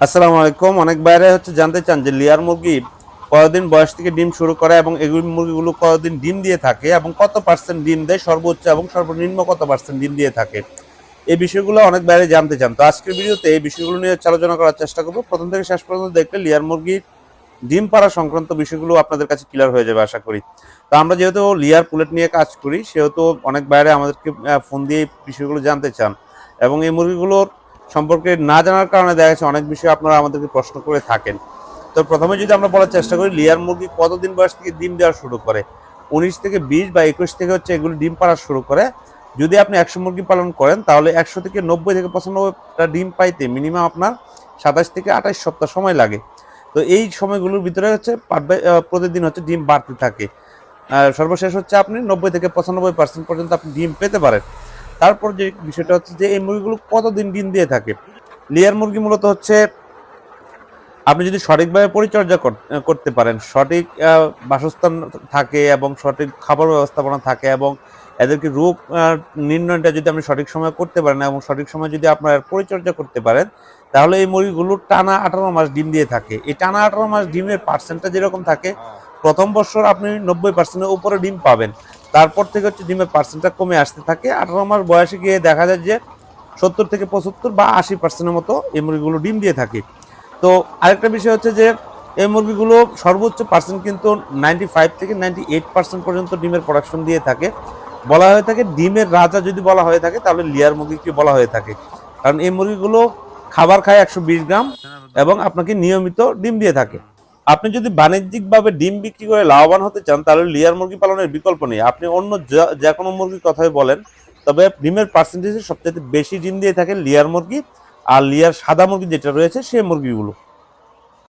আসসালামু আলাইকুম। অনেক বাইরে হচ্ছে জানতে চান যে লেয়ার মুরগি কতদিন বয়স থেকে ডিম শুরু করে এবং এগুলি মুরগিগুলো কতদিন ডিম দিয়ে থাকে এবং কত পার্সেন্ট ডিম দেয়? সর্বোচ্চ এবং সর্বনিম্ন কত পার্সেন্ট ডিম দিয়ে থাকে? এই বিষয়গুলো অনেক বাইরে জানতে চান। তো আজকের ভিডিওতে এই বিষয়গুলো নিয়ে আলোচনা করার চেষ্টা করব। প্রথম থেকে শেষ পর্যন্ত দেখলে লেয়ার মুরগির ডিম পাড়া সংক্রান্ত বিষয়গুলো আপনাদের কাছে ক্লিয়ার হয়ে যাবে, আশা করি। তো আমরা যেহেতু লেয়ার পুলেট নিয়ে কাজ করি, সেহেতু অনেক বাইরে আমাদেরকে ফোন দিয়ে বিষয়গুলো জানতে চান। এবং এই মুরগিগুলোর সম্পর্কে না জানার কারণে দেখা যাচ্ছে অনেক বিষয় আপনারা আমাদেরকে প্রশ্ন করে থাকেন। তো প্রথমে যদি আমরা বলার চেষ্টা করি, লেয়ার মুরগি কতদিন বয়স থেকে ডিম দেওয়া শুরু করে? উনিশ থেকে বিশ বা একুশ থেকে হচ্ছে এগুলো ডিম পাড়া শুরু করে। যদি আপনি একশো মুরগি পালন করেন, তাহলে একশো থেকে নব্বই থেকে পঁচানব্বইটা ডিম পাইতে মিনিমাম আপনার সাতাশ থেকে আঠাশ সপ্তাহ সময় লাগে। তো এই সময়গুলোর ভিতরে হচ্ছে প্রতিদিন হচ্ছে ডিম বাড়তে থাকে। সর্বশেষ হচ্ছে আপনি নব্বই থেকে পঁচানব্বই পার্সেন্ট পর্যন্ত আপনি ডিম পেতে পারেন। তারপর যে বিষয়টা হচ্ছে যে এই মুরগিগুলো কতদিন ডিম দিয়ে থাকে? লেয়ার মুরগি মূলত হচ্ছে, আপনি যদি সঠিকভাবে পরিচর্যা করতে পারেন, সঠিক বাসস্থান থাকে এবং সঠিক খাবার ব্যবস্থাপনা থাকে এবং এদেরকে রোগ নির্ণয়টা যদি আপনি সঠিক সময় করতে পারেন এবং সঠিক সময় যদি আপনার পরিচর্যা করতে পারেন, তাহলে এই মুরগিগুলো টানা আঠারো মাস ডিম দিয়ে থাকে। এই টানা আঠারো মাস ডিমের পার্সেন্টটা যেরকম থাকে, প্রথম বছর আপনি নব্বই পার্সেন্টের উপরে ডিম পাবেন। তারপর থেকে হচ্ছে ডিমের পার্সেন্টটা কমে আসতে থাকে। আঠারো মাস বয়সে গিয়ে দেখা যায় যে সত্তর থেকে পঁচাত্তর বা আশি পার্সেন্টের মতো এই মুরগিগুলো ডিম দিয়ে থাকে। তো আরেকটা বিষয় হচ্ছে যে এই মুরগিগুলো সর্বোচ্চ পার্সেন্ট কিন্তু নাইনটি ফাইভ থেকে নাইনটি এইট পার্সেন্ট পর্যন্ত ডিমের প্রোডাকশন দিয়ে থাকে। বলা হয়ে থাকে ডিমের রাজা যদি বলা হয়ে থাকে তাহলে লিয়ার মুরগিকে বলা হয়ে থাকে। কারণ এই মুরগিগুলো খাবার খায় একশো বিশ গ্রাম এবং আপনাকে নিয়মিত ডিম দিয়ে থাকে। আপনি যদি বাণিজ্যিকভাবে ডিম বিক্রি করে লাভবান হতে চান, তাহলে লিয়ার মুরগি পালনের বিকল্প নেই। আপনি অন্য যা- কোনো মুরগির কথাই বলেন, তবে ডিমের পার্সেন্টেজে সবচেয়ে বেশি ডিম দিয়ে থাকে লিয়ার মুরগি আর লিয়ার সাদা মুরগি যেটা রয়েছে সে মুরগিগুলো।